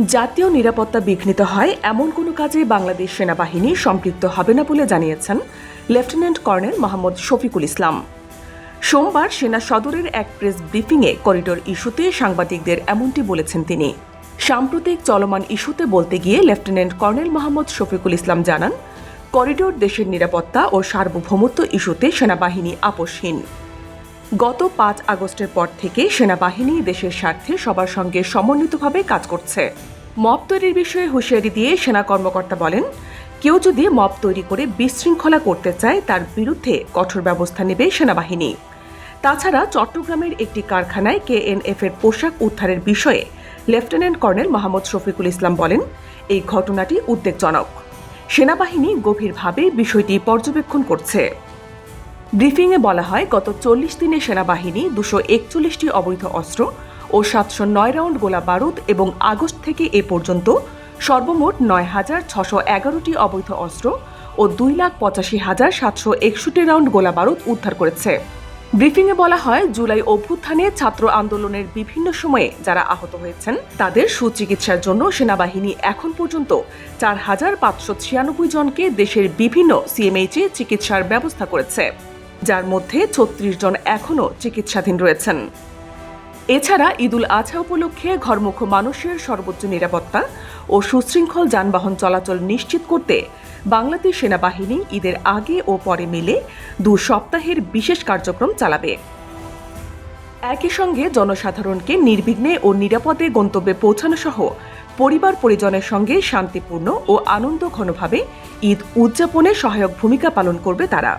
জাতীয় নিরাপত্তা বিঘ্নিত হয়, এমন কোনো কাজে বাংলাদেশ সেনাবাহিনী সম্পৃক্ত হবে না বলে জানিয়েছেন লেফটেন্যান্ট কর্নেল মোহাম্মদ শফিকুল ইসলাম। সোমবার সেনা সদরের এক প্রেস ব্রিফিংয়ে করিডোর ইস্যুতে সাংবাদিকদের এমনটি বলেছেন তিনি। সাম্প্রতিক চলমান ইস্যুতে বলতে গিয়ে লেফটেন্যান্ট কর্নেল মোহাম্মদ শফিকুল ইসলাম জানান, করিডোর দেশের নিরাপত্তা ও সার্বভৌমত্ব ইস্যুতে সেনাবাহিনী আপোষহীন। গত পাঁচ আগস্টের পর থেকে সেনাবাহিনী দেশের স্বার্থে সবার সঙ্গে সমন্বিতভাবে কাজ করছে। মব তৈরির বিষয়ে হুঁশিয়ারি দিয়ে সেনা কর্মকর্তা বলেন, কেউ যদি মব তৈরি করে বিশৃঙ্খলা করতে চায়, তার বিরুদ্ধে কঠোর ব্যবস্থা নেবে সেনাবাহিনী। তাছাড়া চট্টগ্রামের একটি কারখানায় কেএনএফ এর পোশাক উদ্ধারের বিষয়ে লেফটেন্যান্ট কর্নেল মোহাম্মদ শফিকুল ইসলাম বলেন, এই ঘটনাটি উদ্বেগজনক। সেনাবাহিনী গভীরভাবে বিষয়টি পর্যবেক্ষণ করছে। ব্রিফিংয়ে বলা হয়, গত চল্লিশ দিনে সেনাবাহিনী দুশো একচল্লিশটি অবৈধ অস্ত্র ও সাতশো নয় রাউন্ড গোলা বারুদ এবং আগস্ট থেকে এ পর্যন্ত সর্বমোট নয় হাজার ছশো এগারোটি অবৈধ অস্ত্র ও দুই লাখ পঁচাশি হাজার সাতশো একষট্টি রাউন্ড গোলা বারুদ উদ্ধার করেছে। ব্রিফিংয়ে বলা হয়, জুলাই অভ্যুত্থানে ছাত্র আন্দোলনের বিভিন্ন সময়ে যারা আহত হয়েছেন, তাদের সুচিকিৎসার জন্য সেনাবাহিনী এখন পর্যন্ত চার হাজার পাঁচশো ছিয়ানব্বই জনকে দেশের বিভিন্ন সিএমএইচে চিকিৎসার ব্যবস্থা করেছে। যার মধ্যে ছত্রিশ জন এখনও চিকিৎসাধীন রয়েছেন। এছাড়া ঈদুল আজহা উপলক্ষে ঘরমুখ মানুষের সর্বোচ্চ নিরাপত্তা ও সুশৃঙ্খল যানবাহন চলাচল নিশ্চিত করতে বাংলাদেশ সেনাবাহিনী ঈদের আগে ও পরে মিলে দু সপ্তাহের বিশেষ কার্যক্রম চালাবে। একই সঙ্গে জনসাধারণকে নির্বিঘ্নে ও নিরাপদে গন্তব্যে পৌঁছানো সহ পরিবার পরিজনের সঙ্গে শান্তিপূর্ণ ও আনন্দ ঘনভাবে ঈদ উদযাপনে সহায়ক ভূমিকা পালন করবে তারা।